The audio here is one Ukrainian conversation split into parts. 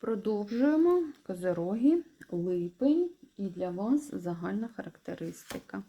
Продовжуємо козероги, липень, і для вас загальна характеристика.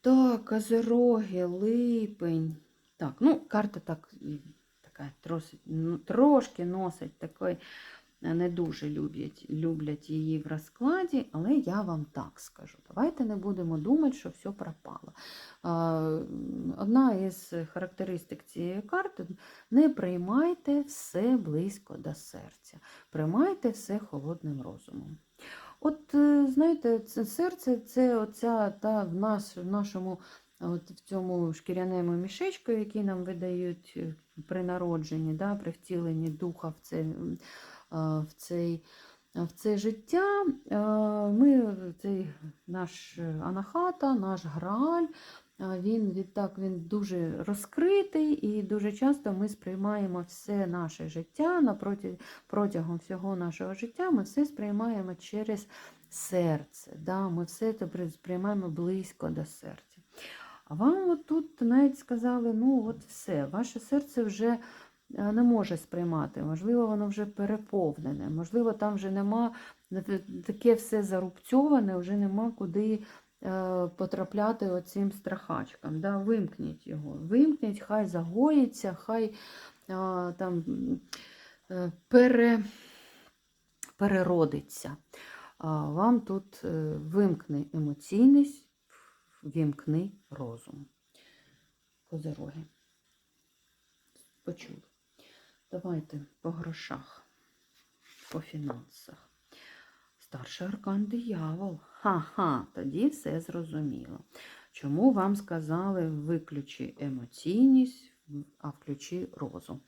Так, козероги, липень. Так, ну, карта так, така ну, трошки носить такий, не дуже люблять, люблять її в розкладі, але я вам так скажу. Давайте не будемо думати, що все пропало. Одна із характеристик цієї карти не приймайте все близько до серця, приймайте все холодним розумом. От, е, знаєте, це серце це оця та в нас, в нашому от в цьому шкіряному мішечку, який нам видають е, при народженні, да, при втіленні духа в це, в цей. В це життя ми, цей наш анахата, наш грааль, він відтак він дуже розкритий, і дуже часто ми сприймаємо все наше життя протягом всього нашого життя, ми все сприймаємо через серце. Да? Ми все це сприймаємо близько до серця. А вам от тут навіть сказали, ну от все, ваше серце вже не може сприймати, можливо, воно вже переповнене, можливо, там вже нема таке все зарубцьоване, вже нема куди е, потрапляти оцим страхачкам. Да? Вимкніть його, вимкніть, хай загоїться, хай там е, пере, переродиться. А Вам тут е, вимкни емоційність, вімкни розум. Козероги. Почули. Давайте по грошах, по фінансах. Старший аркан диявол. Ха-ха, тоді все зрозуміло. Чому вам сказали виключи емоційність, а включи розум?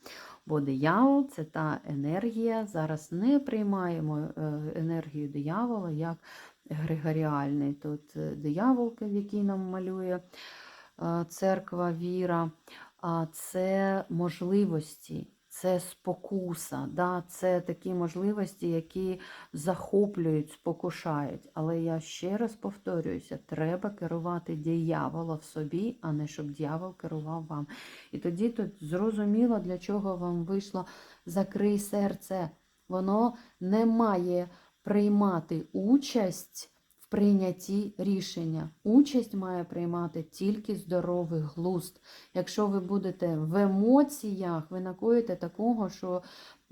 Бо диявол це та енергія. Зараз не приймаємо е, енергію диявола як Григоріальний. Тут е, диявол, який нам малює е, церква віра, а це можливості. Це спокуса, да? це такі можливості, які захоплюють, спокушають. Але я ще раз повторююся: треба керувати диявола в собі, а не щоб дьявол керував вам. І тоді тут зрозуміло, для чого вам вийшло закрий серце. Воно не має приймати участь прийнятті рішення. Участь має приймати тільки здоровий глузд. Якщо ви будете в емоціях, ви накоїте такого, що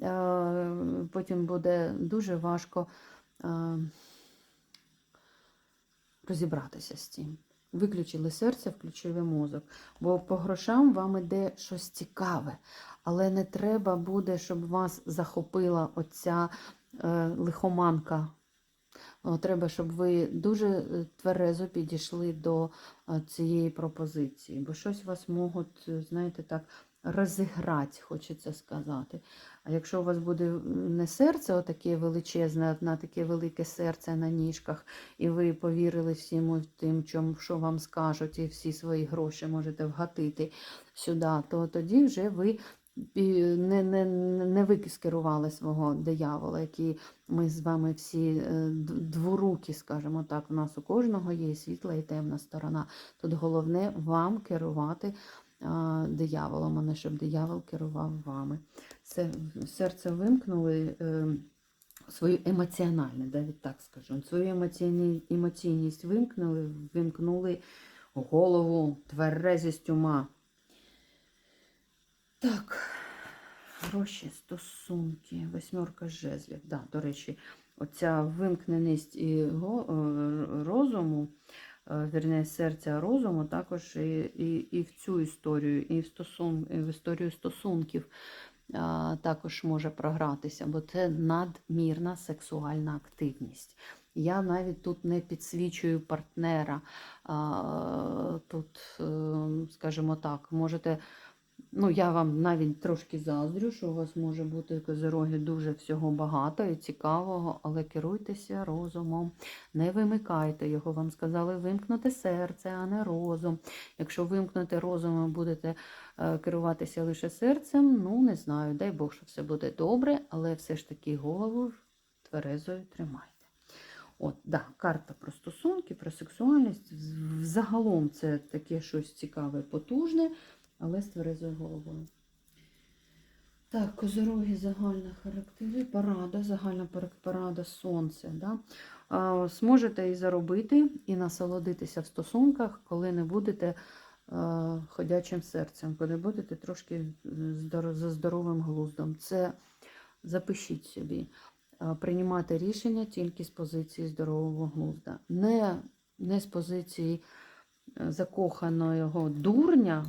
е, потім буде дуже важко е, розібратися з цим. Виключили серце, включили мозок. Бо по грошам вам іде щось цікаве, але не треба буде, щоб вас захопила оця е, лихоманка. О, треба, щоб ви дуже е, тверезо підійшли до е, цієї пропозиції, бо щось вас можуть, е, знаєте, так, розіграти, хочеться сказати. А якщо у вас буде не серце, отаке величезне, на таке велике серце на ніжках, і ви повірили всім тим, що вам скажуть, і всі свої гроші можете вгатити сюди, то тоді вже ви не не, не викискерували свого диявола, який ми з вами всі дворукі, скажімо так, у нас у кожного є світла і темна сторона. Тут головне вам керувати дияволом, а не щоб диявол керував вами. Це серце вимкнули. Свою емоціональну, навіть так скажу, свою емоційність вимкнули, вимкнули голову, тверезість ума. Так, Гроші, стосунки, восьмерка жезлів. Да, до речі, оця вимкненість і е, розуму, е, вірне, серця розуму, також і, і, і в цю історію, і в, стосун, і в історію стосунків а, також може програтися, бо це надмірна сексуальна активність. Я навіть тут не підсвічую партнера. А, тут, е, скажімо так, можете. Ну, я вам навіть трошки заздрю, що у вас може бути козироги дуже всього багато і цікавого, але керуйтеся розумом, не вимикайте його. Вам сказали вимкнути серце, а не розум. Якщо вимкнути розум і будете е, керуватися лише серцем, ну не знаю, дай Бог, що все буде добре, але все ж таки голову тверезою тримайте. От, да, карта про стосунки, про сексуальність. З- Загалом це таке щось цікаве, потужне, але з головою. Так, козороги, загальна характери, парада, загальна парада сонце. Да? А, зможете і заробити, і насолодитися в стосунках, коли не будете а, ходячим серцем, коли будете трошки е, за здоровим глуздом. Це запишіть собі. А, Приймати рішення тільки з позиції здорового глузда. Не, не з позиції е, закоханого дурня,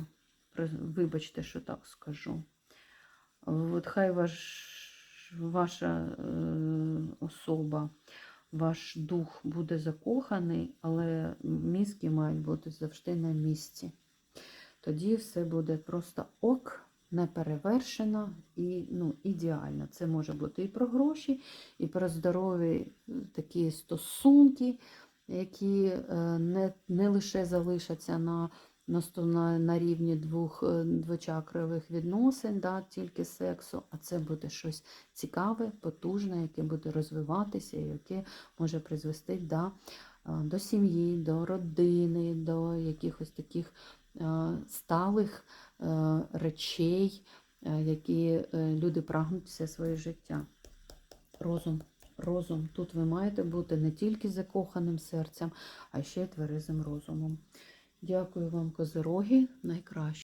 вибачте, що так скажу. От хай ваш, ваша е, особа, ваш дух буде закоханий, але мізки мають бути завжди на місці. Тоді все буде просто ок, неперевершено і ну, ідеально. Це може бути і про гроші, і про здорові е, такі стосунки, які е, не, не лише залишаться на на, на, рівні двох е, двочакрових відносин, да, тільки сексу, а це буде щось цікаве, потужне, яке буде розвиватися, і яке може призвести да, е, до сім'ї, до родини, до якихось таких е, сталих речей, які люди прагнуть все своє життя. Розум. Розум. Тут ви маєте бути не тільки закоханим серцем, а ще й тверезим розумом. Дякую вам, козироги, найкраще.